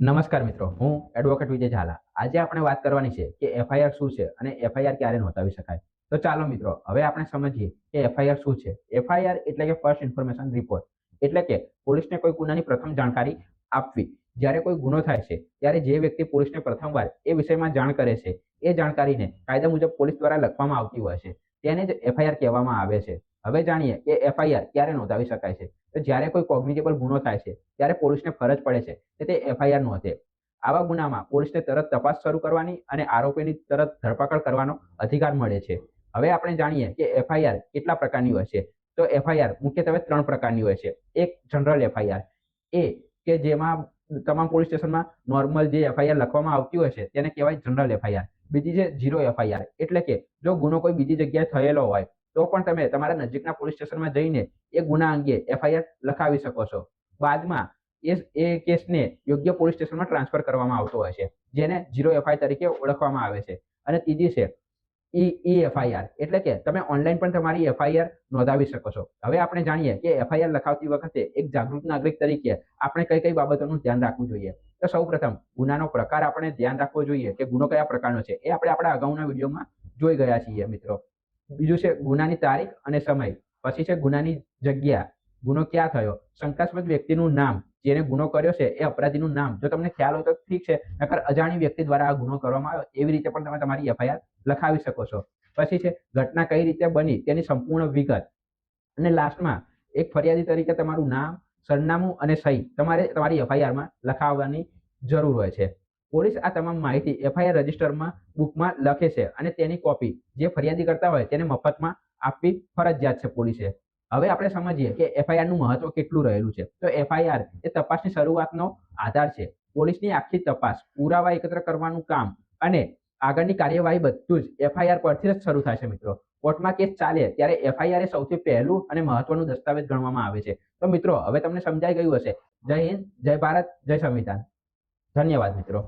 નમસ્કાર મિત્રો, હું એડવોકેટ વિજય ઝાલા. આજે આપણે વાત કરવાની છે કે એફઆઈઆર શું છે અને એફઆઈઆર ક્યારે નોંધાવી શકાય. તો ચાલો મિત્રો, હવે આપણે સમજીએ કે એફઆઈઆર શું છે. એફઆઈઆર એટલે કે ફર્સ્ટ ઇન્ફોર્મેશન રિપોર્ટ એટલે કે પોલીસને કોઈ ગુનાની પ્રથમ જાણકારી આપવી. જ્યારે કોઈ ગુનો થાય છે, ત્યારે જે વ્યક્તિ પોલીસને પ્રથમવાર એ વિષયમાં જાણ કરે છે, એ જાણકારીને કાયદા મુજબ પોલીસ દ્વારા લખવામાં આવતી હોય છે. તેને જ એફઆઈઆર કહેવામાં આવે છે. હવે જાણીએ કે એફઆઈઆર ક્યારે નોંધાવી શકાય છે? તો જ્યારે કોઈ કોગ્નિટેબલ ગુનો થાય છે, ત્યારે પોલીસને ફરજ પડે છે કે તે એફઆઈઆર નોંધે. આવા ગુનામાં પોલીસને તરત તપાસ શરૂ કરવાની અને આરોપીની તરત ધરપકડ કરવાનો અધિકાર મળે છે. હવે આપણે જાણીએ કે એફઆઈઆર કેટલા પ્રકારની હોય છે? તો એફઆઈઆર મુખ્યત્વે ત્રણ પ્રકારની હોય છે. એક જનરલ એફઆઈઆર એ કે જેમાં તમામ પોલીસ સ્ટેશનમાં નોર્મલ જે એફઆઈઆર લખવામાં આવતી હોય છે, તેને કહેવાય જનરલ એફઆઈઆર બીજી છે ઝીરો એફઆઈઆર એટલે કે જો ગુનો કોઈ બીજી જગ્યાએ થયેલો હોય તો પણ તમે તમારા નજીકના પોલીસ સ્ટેશનમાં જઈને એ ગુના અંગે એફઆઈઆર લખાવી શકો છો. બાદમાં એ એ કેસને યોગ્ય પોલીસ સ્ટેશનમાં ટ્રાન્સફર કરવામાં આવતો હોય છે, જેને ઝીરો એફઆઈ તરીકે ઓળખવામાં આવે છે. અને ત્રીજી છે, ઈ ઈ એફઆઈઆર. એટલે કે તમે ઓનલાઈન પણ તમારી એફઆઈઆર નોંધાવી શકો છો. હવે આપણે જાણીએ કે એફઆઈઆર લખાવતી વખતે એક જાગૃત નાગરિક તરીકે આપણે કઈ કઈ બાબતોનું ધ્યાન રાખવું જોઈએ. તો સૌપ્રથમ ગુનાનો પ્રકાર આપણે ધ્યાન રાખવો જોઈએ કે ગુનો કયા પ્રકારનો છે, એ આપણે આપણા અગાઉના વિડીયોમાં જોઈ ગયા છીએ મિત્રો. બીજું છે ગુનાની તારીખ અને સમય. પછી છે ગુનાની જગ્યા. ગુનો ક્યાં થયો? શંકાસ્પદ વ્યક્તિનું નામ. જેને ગુનો કર્યો છે એ અપરાધીનું નામ. જો તમને ખ્યાલ હોય તો ઠીક છે. નકર અજાણી વ્યક્તિ દ્વારા આ ગુનો કરવામાં આવ્યો, એવી રીતે પણ તમે તમારી એફઆઈઆર લખાવી શકો છો. પછી છે ઘટના કઈ રીતે બની? તેની સંપૂર્ણ વિગત. અને લાસ્ટમાં, એક ફરિયાદી તરીકે તમારું નામ, સરનામું અને સહી તમારે તમારી એફઆઈઆરમાં લખાવવાની જરૂર હોય છે. પોલીસ આ તમામ માહિતી એફઆઈઆર રજિસ્ટરમાં બુકમાં લખે છે અને તેની કોપી જે ફરિયાદી કરતા હોય તેને મફતમાં આપવી ફરજિયાત છે પોલીસે. હવે આપણે સમજીએ કે એફઆઈઆરનું મહત્વ કેટલું રહેલું છે. તો એફઆઈઆર એ તપાસની શરૂઆતનો આધાર છે. પોલીસની આખી તપાસ, પુરાવા એકત્ર કરવાનું કામ અને આગળની કાર્યવાહી બધું જ એફઆઈઆર પરથી જ શરૂ થાય છે મિત્રો. કોર્ટમાં કેસ ચાલે ત્યારે એફઆઈઆર એ સૌથી પહેલું અને મહત્વનું દસ્તાવેજ ગણવામાં આવે છે. તો મિત્રો, હવે તમને સમજાઈ ગયું હશે. જય હિન્દ, જય ભારત, જય સંવિધાન. ધન્યવાદ મિત્રો.